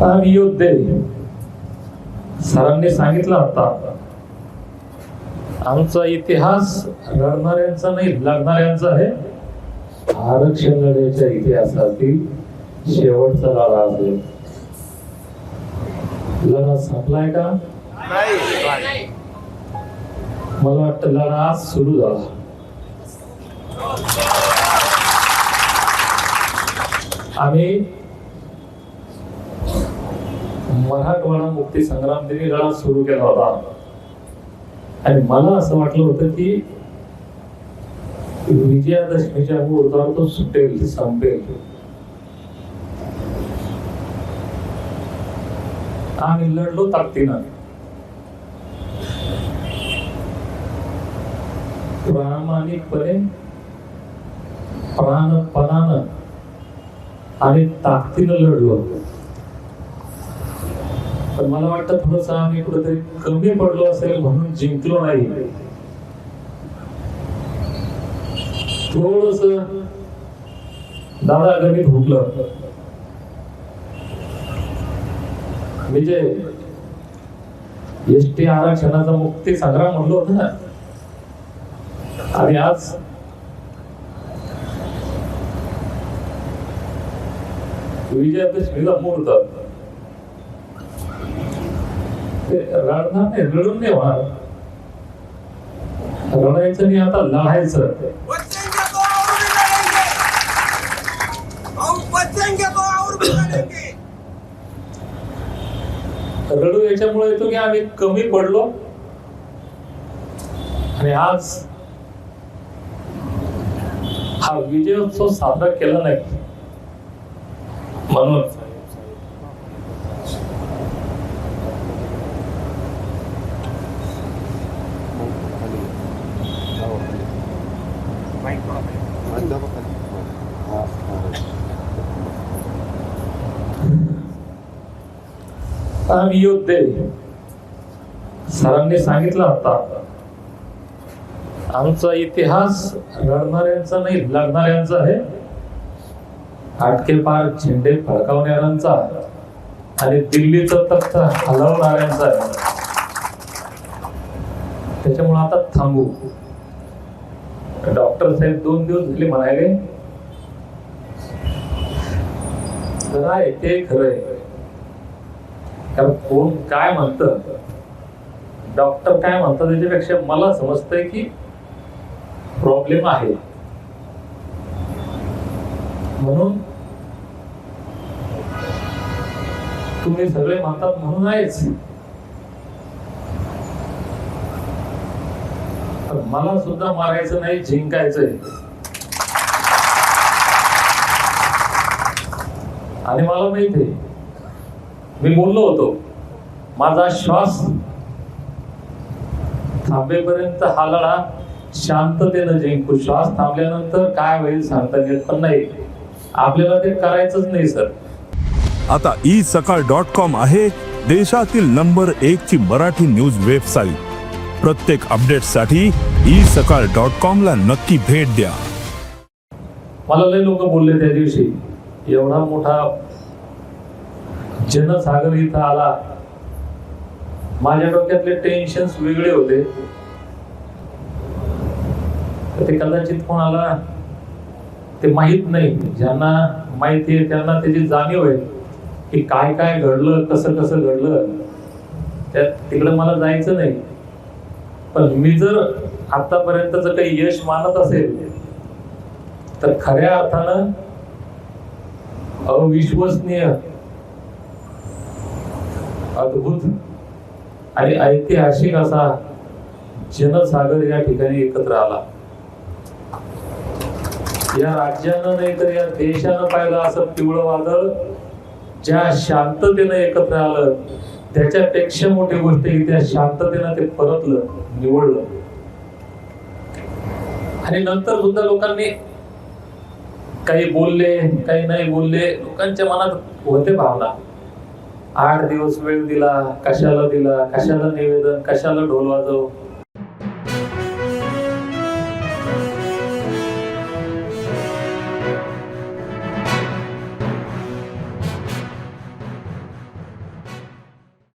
योद्धे. सरांनी सांगितलं आता. आमचा इतिहास रडणाऱ्यांचा नाही लढणाऱ्यांचा आहे. आरक्षण लढ्याच्या इतिहासातील शेवटचा लढा असेल लढा संपलाय का? मला वाटतं लढा आज सुरू झाला. आम्ही मराठवाडा मुक्ती संग्राम दिनी लढा सुरू केला होता. आणि मला असं वाटलं होतं की विजयादशमीच्या मुहूर्तावर तो सुटेल संपेल. आम्ही लढलो ताकदीनं. प्रामाणिकपणे प्राणपणानं आणि ताकदीनं लढलो. पण मला वाटतं थोडस आम्ही कुठेतरी कमी पडलो असेल म्हणून जिंकलो नाही. थोडस दादा गणित हुकलं. म्हणजे एस टी आरक्षणाचा मुक्ती संग्राम म्हणलो होतं ना. आणि आज विजयादशमीला मुहूर्त. ते रडणार नाही रडून नाही होणार रडायचं नाही आता लढायचं रडू याच्यामुळे येतो की आम्ही कमी पडलो. आणि आज हा विजयोत्सव साजरा केला नाही. म्हणून आम्ही योद्धे सरांनी सांगितलं आता. आमचा इतिहास रडणाऱ्यांचा नाही लढणाऱ्यांचा आहे. आटके पार झेंडे फडकावणाऱ्यांचा आणि दिल्लीचं तख्त हलवणाऱ्यांचा आहे. त्याच्यामुळे आता थांबू. डॉक्टर साहेब दोन दिवस झाले म्हणाले खरं आहे ते खरं आहे. त्याला कोण काय म्हणत? डॉक्टर काय म्हणतात त्याच्यापेक्षा मला समजतंय की प्रॉब्लेम आहे. म्हणून तुम्ही सगळे म्हणतात म्हणून आहेच. मला सुद्धा मारायचं नाही जिंकायचंय. आणि मला माहिती आहे मी बोललो होतो माझा श्वास थांबेपर्यंत हा लढा शांततेनं जिंकू. श्वास थांबल्यानंतर काय होईल सांगता येत पण नाही. आपल्याला ते करायचंच नाही सर. आता ई सकाळ डॉट कॉम आहे देशातील नंबर एक ची मराठी न्यूज वेबसाईट. प्रत्येक अपडेटसाठी ई सकाळ डॉट कॉम ला नक्की भेट द्या. मला लय लोक बोलले त्या दिवशी. एवढा मोठा जनसागर इथं आला. माझ्या डोक्यातले टेन्शन वेगळे होते. तर ते कदाचित कोणाला ते माहीत नाही. ज्यांना माहिती आहे त्यांना त्याची जाणीव आहे की काय काय घडलं कसं कसं घडलं. त्यात तिकडं मला जायचं नाही. पण मी जर आतापर्यंतच काही यश मानत असेल तर खऱ्या अर्थानं अविश्वसनीय अद्भुत आणि ऐतिहासिक असा जनसागर या ठिकाणी एकत्र आला. या राज्यानं नाही तर या देशानं पाहिलं असं पिवळं वादळ ज्या शांततेनं एकत्र आलं त्याच्यापेक्षा मोठी गोष्ट की त्या शांततेनं ते परतलं निवडलं. आणि नंतर सुद्धा लोकांनी काही बोलले काही नाही बोलले लोकांच्या मनात होते भावना. आठ दिवस वेळ दिला कशाला दिला कशाला निवेदन कशाला ढोल वाजव?